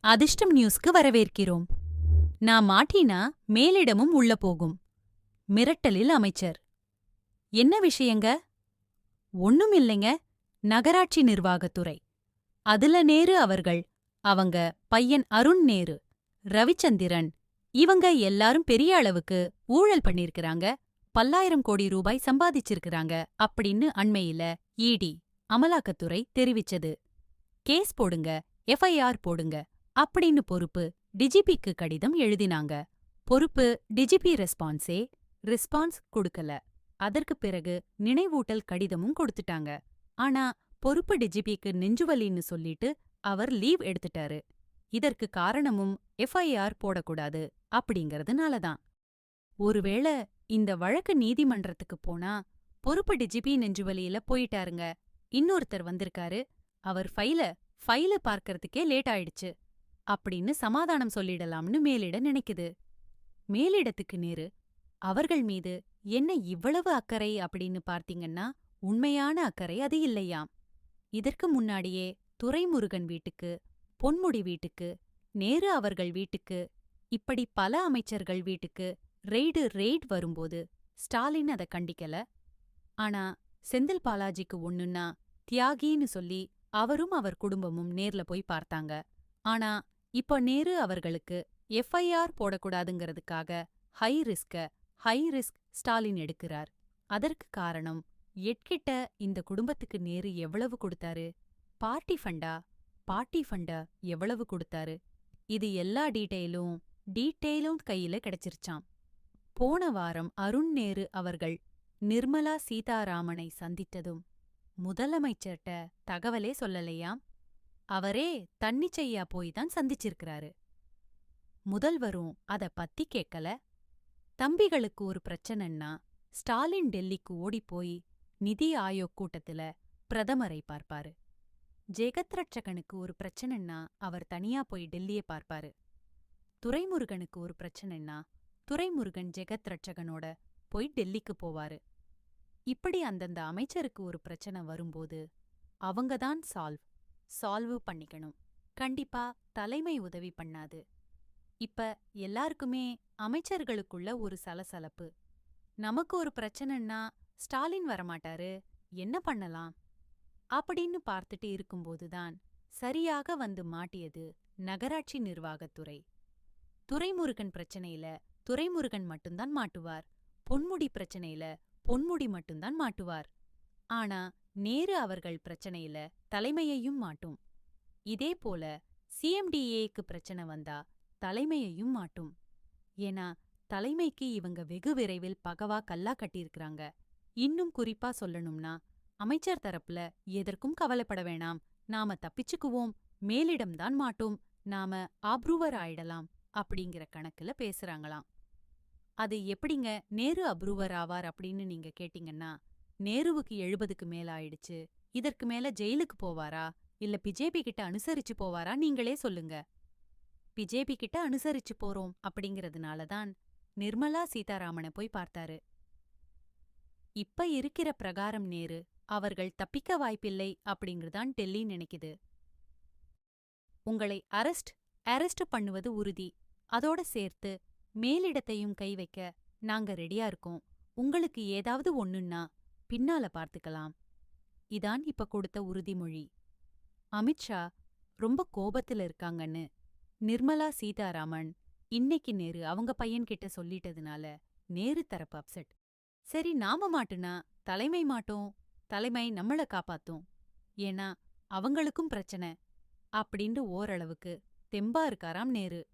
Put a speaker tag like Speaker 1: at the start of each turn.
Speaker 1: அதிர்ஷ்டம் நியூஸ்க்கு வரவேற்கிறோம். நான் மாட்டினா மேலிடமும் உள்ள போகும். மிரட்டலில் அமைச்சர். என்ன விஷயங்க? ஒண்ணும் இல்லைங்க. நகராட்சி நிர்வாகத்துறை. அதுல நேரு அவர்கள் அவங்க பையன் அருண் நேரு ரவிச்சந்திரன் இவங்க எல்லாரும் பெரிய அளவுக்கு ஊழல் பண்ணிருக்கறாங்க. பல்லாயிரம் கோடி ரூபாய் சம்பாதிச்சிருக்கறாங்க அப்படின்னு அண்மையில ஈடி அமலாக்கத்துறை தெரிவிச்சது. கேஸ் போடுங்க எஃப்ஐஆர் போடுங்க அப்படின்னு பொறுப்பு டிஜிபிக்கு கடிதம் எழுதினாங்க. பொறுப்பு டிஜிபி ரெஸ்பான்ஸே ரெஸ்பான்ஸ் கொடுக்கல. அதற்கு பிறகு நினைவூட்டல் கடிதமும் கொடுத்துட்டாங்க. ஆனா பொறுப்பு டிஜிபிக்கு நெஞ்சுவலின்னு சொல்லிட்டு அவர் லீவ் எடுத்துட்டாரு. இதற்கு காரணமும் எஃப்ஐஆர் போடக்கூடாது அப்படிங்கறதுனால தான். ஒருவேளை இந்த வழக்கு நீதிமன்றத்துக்கு போனா பொறுப்பு டிஜிபி நெஞ்சுவலியில போயிட்டாருங்க. இன்னொருத்தர் வந்திருக்காரு. அவர் ஃபைல ஃபைல பார்க்கறதுக்கே லேட் ஆயிடுச்சு. அப்படின்னு சமாதானம் சொல்லிடலாம்னு மேலிட நினைக்குது. மேலிடத்துக்கு நேரு அவர்கள் மீது என்ன இவ்வளவு அக்கறை? அப்படின்னு பார்த்தீங்கன்னா உண்மையான அக்கறை அது இல்லையாம். இதற்கு முன்னாடியே துரைமுருகன் வீட்டுக்கு பொன்முடி வீட்டுக்கு நேரு அவர்கள் வீட்டுக்கு இப்படி பல அமைச்சர்கள் வீட்டுக்கு ரெய்டு ரெய்ட் வரும்போது ஸ்டாலின் அத கண்டிக்கல. ஆனா செந்தில் பாலாஜிக்கு ஒண்ணுன்னா தியாகின்னு சொல்லி அவரும் அவர் குடும்பமும் நேர்ல போய் பார்த்தாங்க. ஆனா இப்ப நேரு அவர்களுக்கு FIR போடக்கூடாதுங்கிறதுக்காக high risk high risk Stalin எடுக்கிறார். அதற்கு காரணம் எட்கிட்ட இந்த குடும்பத்துக்கு நேரு எவ்வளவு கொடுத்தாரு? பார்ட்டி ஃபண்டா? பார்ட்டி ஃபண்டா எவ்வளவு கொடுத்தாரு? இது எல்லா டீட்டெயிலும் டீட்டெயிலும் கையில கிடைச்சிருச்சாம். போன வாரம் அருண் நேரு அவர்கள் நிர்மலா சீதாராமனை சந்தித்ததும் முதலமைச்சர்ட்ட தகவலே சொல்லலையாம்? அவரே தன்னிச்சையா போய் தான் சந்திச்சிருக்கிறாரு. முதல்வரும் அத பத்தி கேட்கல தம்பிகளுக்கு ஒரு பிரச்சனைன்னா ஸ்டாலின் டெல்லிக்கு ஓடிப்போய் நிதி ஆயோக் கூட்டத்துல பிரதமரை பார்ப்பாரு. ஜெகத்ரட்சகனுக்கு ஒரு பிரச்சனைன்னா அவர் தனியா போய் டெல்லியை பார்ப்பாரு. துரைமுருகனுக்கு ஒரு பிரச்சனைன்னா துரைமுருகன் ஜெகத்ரட்சகனோட போய் டெல்லிக்கு போவாரு. இப்படி அந்தந்த அமைச்சருக்கு ஒரு பிரச்சனை வரும்போது அவங்க தான் சால்வ். சால்வ் பண்ணிக்கணும். கண்டிப்பா தலைமை உதவி பண்ணாது. இப்ப எல்லாருக்குமே அமைச்சர்களுக்குள்ள ஒரு சலசலப்பு. நமக்கு ஒரு பிரச்சனைன்னா ஸ்டாலின் வரமாட்டாரு என்ன பண்ணலாம்? அப்படின்னு பார்த்துட்டு இருக்கும்போதுதான் சரியாக வந்து மாட்டியது நகராட்சி நிர்வாகத்துறை. துரைமுருகன் பிரச்சனையில துரைமுருகன் மட்டும்தான் மாட்டுவார். பொன்முடி பிரச்சனையில பொன்முடி மட்டும்தான் மாட்டுவார். ஆனா நேரு அவர்கள் பிரச்சனையில தலைமையையும் மாட்டும். இதே போல சிஎம்டிஏக்கு பிரச்சனை வந்தா தலைமையையும் மாட்டும். ஏன்னா தலைமைக்கு இவங்க வெகு விரைவில் பகவா கல்லா கட்டியிருக்கிறாங்க. இன்னும் குறிப்பா சொல்லணும்னா அமைச்சர் தரப்புல எதற்கும் கவலைப்பட வேணாம். நாம தப்பிச்சுக்குவோம். மேலிடம்தான் மாட்டோம். நாம அப்ரூவர் ஆயிடலாம் அப்படிங்கிற கணக்குல பேசுறாங்களாம். அது எப்படிங்க நேரு அப்ரூவர் ஆவார் அப்படின்னு நீங்க கேட்டீங்கன்னா நேருவுக்கு எழுபதுக்கு மேல ஆயிடுச்சு. இதற்கு மேல ஜெயிலுக்கு போவாரா? இல்ல பிஜேபி கிட்ட அனுசரிச்சு போவாரா? நீங்களே சொல்லுங்க. பிஜேபி கிட்ட அனுசரிச்சு போறோம் அப்படிங்கறதுனால தான் நிர்மலா சீதாராமனை போய் பார்த்தாரு. இப்ப இருக்கிற பிரகாரம் நேரு அவர்கள் தப்பிக்க வாய்ப்பில்லை அப்படிங்கிறதான் டெல்லி நினைக்குது. உங்களை அரெஸ்ட் அரெஸ்ட் பண்ணுவது உறுதி. அதோட சேர்த்து மேலிடத்தையும் கை வைக்க நாங்க ரெடியா இருக்கோம். உங்களுக்கு ஏதாவது ஒண்ணுன்னா பின்னால பார்த்துக்கலாம். இதான் இப்ப கொடுத்த உறுதிமொழி. அமித்ஷா ரொம்ப கோபத்துல இருக்காங்கன்னு நிர்மலா சீதாராமன் இன்னைக்கு நேரு அவங்க பையன்கிட்ட சொல்லிட்டதுனால நேரு தரப்பு அப்செட். சரி நாம மாட்டுனா தலைமை மாட்டோம் தலைமை நம்மள காப்பாத்தும். ஏன்னா அவங்களுக்கும் பிரச்சனை. அப்படின்னு ஓரளவுக்கு தெம்பா இருக்காராம் நேரு.